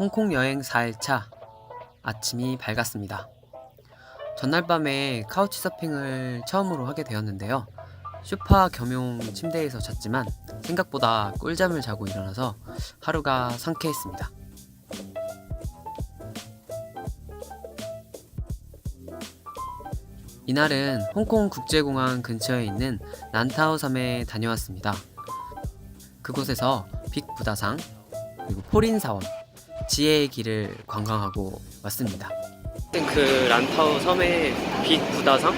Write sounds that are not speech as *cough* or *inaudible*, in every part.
홍콩 여행 4일차 아침이 밝았습니다. 전날 밤에 카우치 서핑을 처음으로 하게 되었는데요. 슈파 겸용 침대에서 잤지만 생각보다 꿀잠을 자고 일어나서 하루가 상쾌했습니다. 이날은 홍콩 국제공항 근처에 있는 난타오 섬에 다녀왔습니다. 그곳에서 빅 부다상 그리고 포린 사원 지혜의 길을 관광하고 왔습니다. 그 란타오 섬의 빅 부다상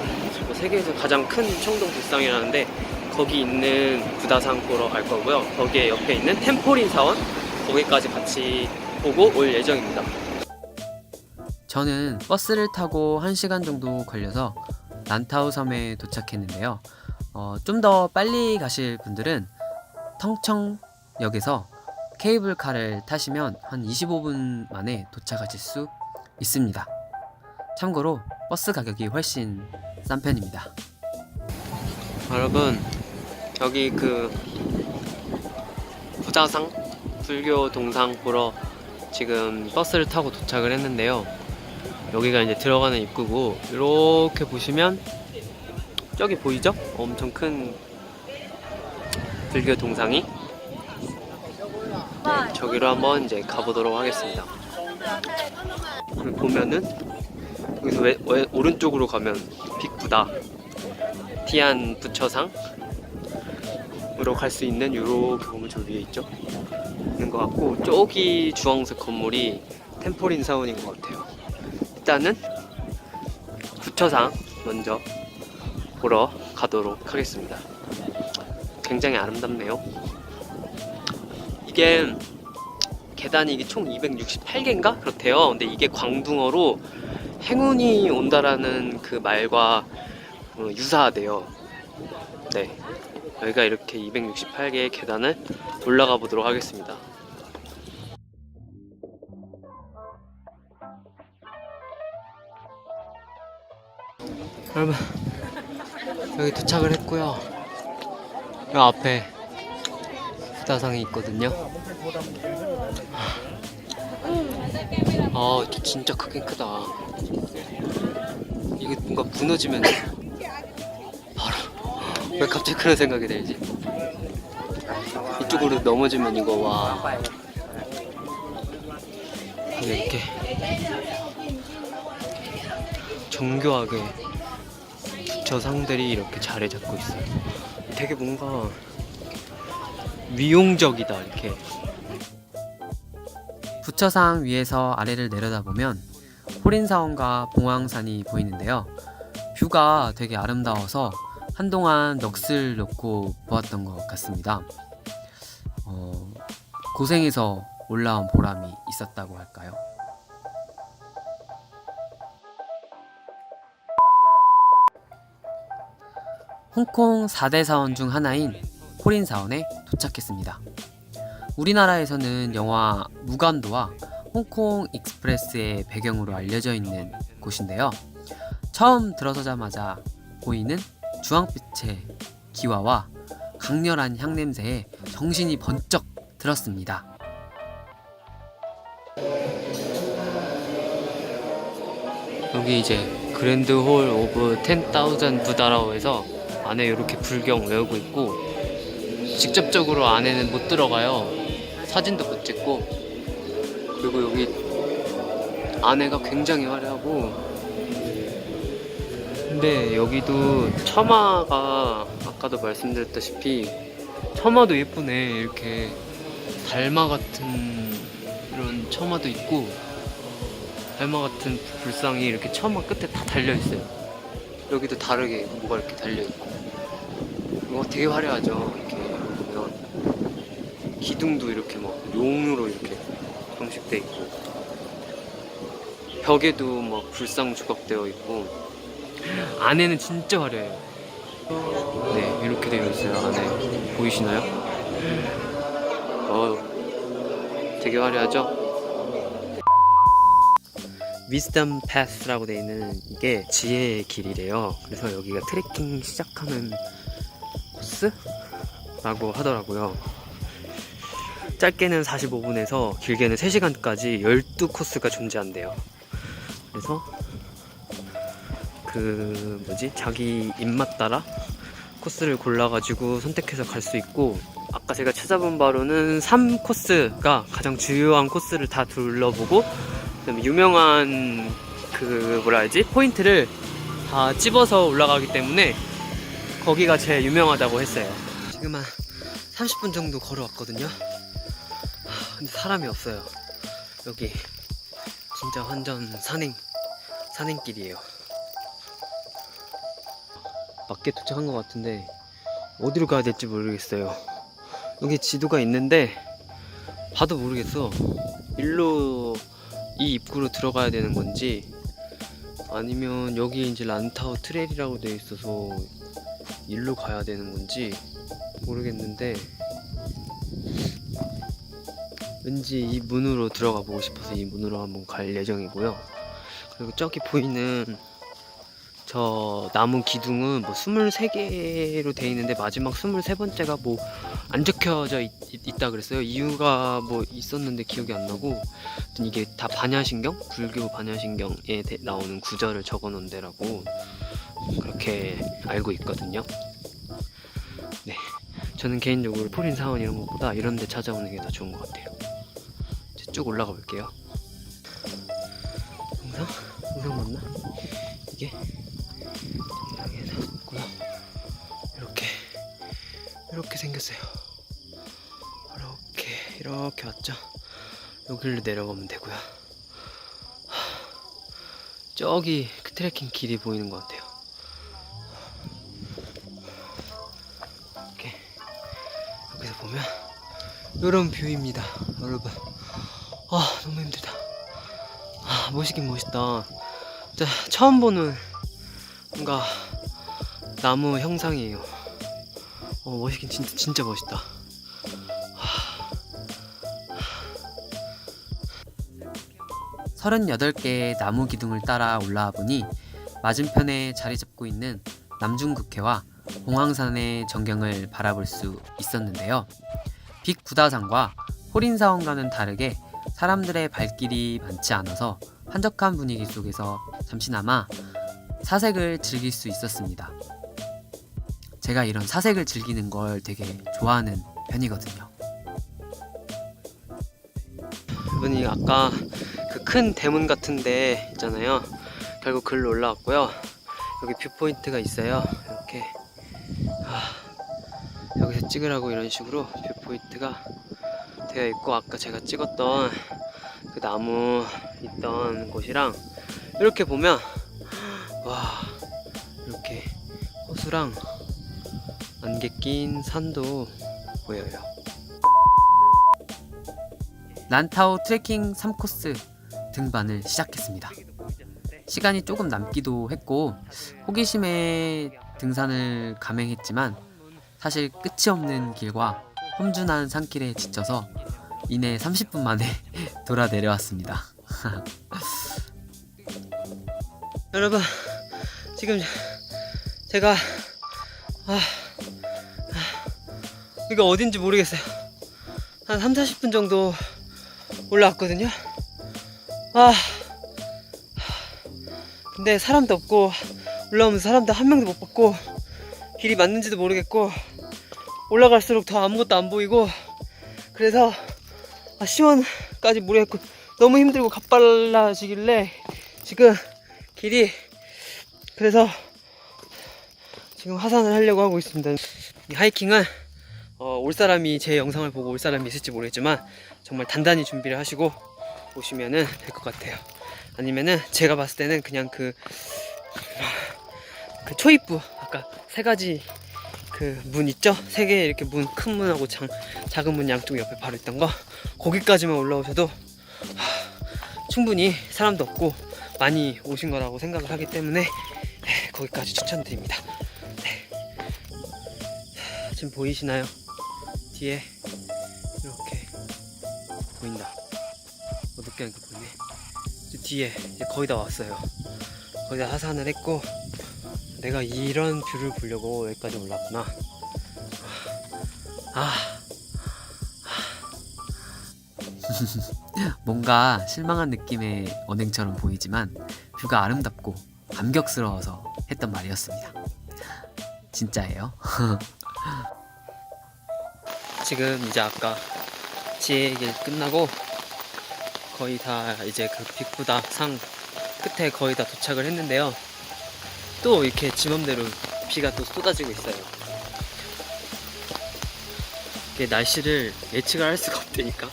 뭐 세계에서 가장 큰 청동 불상이라는데 거기 있는 부다상 보러 갈 거고요. 거기에 옆에 있는 템포린 사원 거기까지 같이 보고 올 예정입니다. 저는 버스를 타고 1시간 정도 걸려서 란타오 섬에 도착했는데요. 어, 좀 더 빨리 가실 분들은 텅청역에서 케이블카를 타시면 한 25분 만에 도착하실 수 있습니다. 참고로 버스 가격이 훨씬 싼 편입니다. 여러분 여기 그 부자상 불교 동상 보러 지금 버스를 타고 도착을 했는데요. 여기가 이제 들어가는 입구고 이렇게 보시면 저기 보이죠? 엄청 큰 불교 동상이 네, 저기로 한번 이제 가보도록 하겠습니다. 보면은 여기서 왜, 왜 오른쪽으로 가면 빅부다 티안 부처상으로 갈 수 있는 요렇게 보면 저 위에 있죠? 있는 것 같고 저기 주황색 건물이 템포린 사원인 것 같아요. 일단은 부처상 먼저 보러 가도록 하겠습니다. 굉장히 아름답네요. 이게 계단이 이게 총 268개인가 그렇대요. 근데 이게 광둥어로 행운이 온다라는 그 말과 어, 유사하대요. 네. 여기가 이렇게 268개의 계단을 올라가 보도록 하겠습니다. 여러분, 여기 도착을 했고요. 이 앞에 부다상이 있거든요. 아, 저 진짜 크긴 크다. 이게 뭔가 무너지면 바로 왜 갑자기 그런 생각이 들지? 이쪽으로 넘어지면 이거 와. 이렇게 정교하게 부처상들이 이렇게 자리 잡고 있어요. 되게 뭔가 위용적이다 이렇게. 부처상 위에서 아래를 내려다보면 호린사원과 봉황산이 보이는데요. 뷰가 되게 아름다워서 한동안 넋을 놓고 보았던 것 같습니다. 어, 고생해서 올라온 보람이 있었다고 할까요? 홍콩 4대 사원 중 하나인 호린 사원에 도착했습니다. 우리나라에서는 영화 무간도와 홍콩 익스프레스의 배경으로 알려져 있는 곳인데요. 처음 들어서자마자 보이는 주황빛의 기와와 강렬한 향냄새에 정신이 번쩍 들었습니다. 여기 이제 그랜드 홀 오브 10,000 부다라오에서 안에 이렇게 불경 외우고 있고 직접적으로 안에는 못 들어가요. 사진도 못 찍고 그리고 여기 안에가 굉장히 화려하고 근데 여기도 처마가 아까도 말씀드렸다시피 처마도 예쁘네 이렇게 달마 같은 이런 처마도 있고 달마 같은 불상이 이렇게 처마 끝에 다 달려 있어요. 여기도 다르게 뭐가 이렇게 달려 있고 이거 되게 화려하죠. 이렇게 기둥도 이렇게 막 용으로 이렇게装飾돼 있고 벽에도 막 불상 조각되어 있고 안에는 진짜 화려해요. 네 이렇게 되어 있어요. 안에 보이시나요? 어 되게 화려하죠? 위스덤 패스라고 되어 있는 이게 지혜의 길이래요. 그래서 여기가 트레킹 시작하는 코스라고 하더라고요. 짧게는 45분에서 길게는 3시간까지 12코스가 존재한대요. 그래서 그 뭐지 자기 입맛 따라 코스를 골라가지고 선택해서 갈 수 있고 아까 제가 찾아본 바로는 3코스가 가장 주요한 코스를 다 둘러보고 유명한 그 뭐라 해야지 포인트를 다 집어서 올라가기 때문에 거기가 제일 유명하다고 했어요. 지금 한 30분 정도 걸어왔거든요. 하, 근데 사람이 없어요. 여기 진짜 완전 산행 산행길이에요. 맞게 도착한 것 같은데 어디로 가야 될지 모르겠어요. 여기 지도가 있는데 봐도 모르겠어. 일로 이 입구로 들어가야 되는 건지 아니면 여기 이제 란타우 트레일이라고 되어 있어서 일로 가야 되는 건지 모르겠는데 왠지 이 문으로 들어가 보고 싶어서 이 문으로 한번 갈 예정이고요. 그리고 저기 보이는 저 나무 기둥은 뭐 23개로 돼 있는데 마지막 23번째가 뭐 안 적혀져 있, 다 그랬어요. 이유가 뭐 있었는데 기억이 안 나고 이게 다 반야신경? 불교 반야신경에 대- 나오는 구절을 적어 놓은 데라고 그렇게 알고 있거든요. 네. 저는 개인적으로 포린 사원 이런 것보다 이런 데 찾아오는 게 더 좋은 것 같아요. 이제 쭉 올라가 볼게요. 영상? 영상 맞나? 이게 정상에 나왔고요. 이렇게 이렇게 생겼어요. 이렇게 이렇게 왔죠. 여기로 내려가면 되고요. 하, 저기 그 트레킹 길이 보이는 것 같아요. 보면 이런 뷰입니다, 여러분. 아 너무 힘들다. 아 멋있긴 멋있다. 진짜 처음 보는 뭔가 나무 형상이에요. 어 멋있긴 진짜 진짜 멋있다. 38개의 나무 기둥을 따라 올라와 보니 맞은편에 자리 잡고 있는 남중국해와 봉황산의 전경을 바라볼 수 있었는데요. 빅 구다산과 호린사원과는 다르게 사람들의 발길이 많지 않아서 한적한 분위기 속에서 잠시나마 사색을 즐길 수 있었습니다. 제가 이런 사색을 즐기는 걸 되게 좋아하는 편이거든요. 이분이 아까 그 큰 대문 같은 데 있잖아요. 결국 글로 올라왔고요. 여기 뷰 포인트가 있어요. 찍으라고 이런 식으로 뷰 포인트가 되어 있고 아까 제가 찍었던 그 나무 있던 곳이랑 이렇게 보면 와 이렇게 호수랑 안개 낀 산도 보여요. 란타오 트레킹 3코스 등반을 시작했습니다. 시간이 조금 남기도 했고 호기심에 등산을 감행했지만 사실 끝이 없는 길과 험준한 산길에 지쳐서 이내 30분 만에 *laughs* 돌아 내려왔습니다. *laughs* 여러분 지금 제가 아, 아, 이거 어딘지 모르겠어요 한 3, 40분 정도 올라왔거든요 아 근데 사람도 없고 올라오면서 사람도 한 명도 못 봤고 길이 맞는지도 모르겠고 올라갈수록 더 아무것도 안 보이고 그래서 아, 시원까지 모르겠고 너무 힘들고 가빨라지길래 지금 길이 그래서 지금 하산을 하려고 하고 있습니다. 이 하이킹은 어, 올 사람이 제 영상을 보고 올 사람이 있을지 모르겠지만 정말 단단히 준비를 하시고 오시면은 될 것 같아요. 아니면은 제가 봤을 때는 그냥 그, 그 초입부 아까 세 가지 그 문 있죠? 세 개 이렇게 문 큰 문하고 장, 작은 문 양쪽 옆에 바로 있던 거 거기까지만 올라오셔도 하, 충분히 사람도 없고 많이 오신 거라고 생각을 하기 때문에 네, 거기까지 추천드립니다. 네. 지금 보이시나요? 뒤에 이렇게 보인다. 어, 늦게 하니까 보이네. 저 뒤에 거의 다 왔어요. 거의 다 하산을 했고 내가 이런 뷰를 보려고 여기까지 올랐구나. 아, 아, *laughs* 뭔가 실망한 느낌의 언행처럼 보이지만 뷰가 아름답고 감격스러워서 했던 말이었습니다. 진짜예요. *laughs* 지금 이제 아까 지혜 얘기 끝나고 거의 다 이제 그 빅부다 상 끝에 거의 다 도착을 했는데요. 또 이렇게 지맘대로 비가 또 쏟아지고 있어요. 이게 날씨를 예측을 할 수가 없다니까.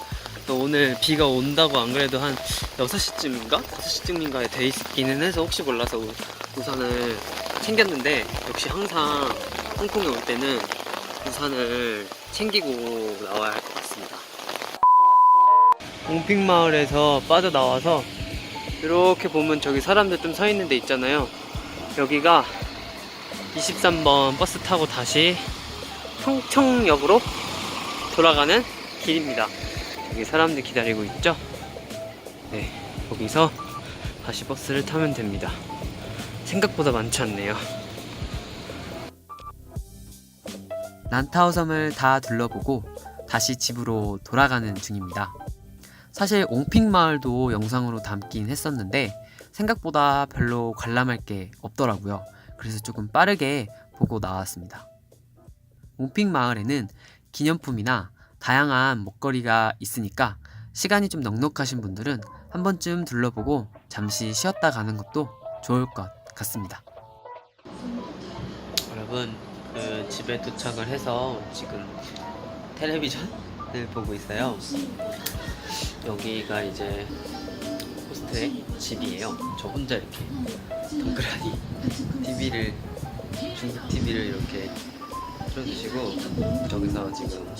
또 오늘 비가 온다고 안 그래도 한 6시쯤인가? 5시쯤인가에 돼 있기는 해서 혹시 몰라서 우- 우산을 챙겼는데 역시 항상 홍콩에 올 때는 우산을 챙기고 나와야 할 것 같습니다. 옹핑마을에서 빠져나와서 이렇게 보면 저기 사람들 좀 서 있는 데 있잖아요. 여기가 23번 버스 타고 다시 평청역으로 돌아가는 길입니다. 여기 사람들 기다리고 있죠? 네, 거기서 다시 버스를 타면 됩니다. 생각보다 많지 않네요. 난타오 섬을 다 둘러보고 다시 집으로 돌아가는 중입니다. 사실 옹핑 마을도 영상으로 담긴 했었는데 생각보다 별로 관람할 게 없더라고요. 그래서 조금 빠르게 보고 나왔습니다. 옹핑 마을에는 기념품이나 다양한 먹거리가 있으니까 시간이 좀 넉넉하신 분들은 한 번쯤 둘러보고 잠시 쉬었다 가는 것도 좋을 것 같습니다. 여러분 그 집에 도착을 해서 지금 텔레비전을 보고 있어요. 여기가 이제 호스트의 집이에요. 저 혼자 이렇게 동그라니 TV를 중국 TV를 이렇게 틀어주시고 저기서 지금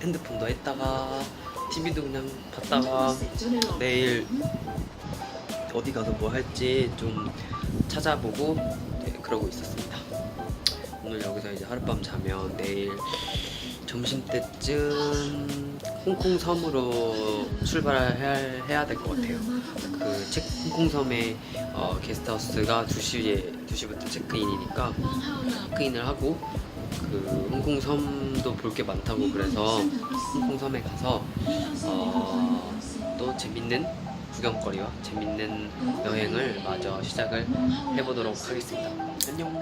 핸드폰도 했다가 TV도 그냥 봤다가 내일 어디 가서 뭐 할지 좀 찾아보고 네, 그러고 있었습니다. 오늘 여기서 이제 하룻밤 자면 내일 점심 때쯤 홍콩 섬으로 출발을 해야 될 것 같아요. 그 체, 홍콩 섬의 어, 게스트하우스가 2시에 2시부터 체크인이니까 체크인을 하고 그 홍콩 섬도 볼 게 많다고 그래서 홍콩 섬에 가서 어, 또 재밌는 구경거리와 재밌는 여행을 마저 시작을 해보도록 하겠습니다. 안녕.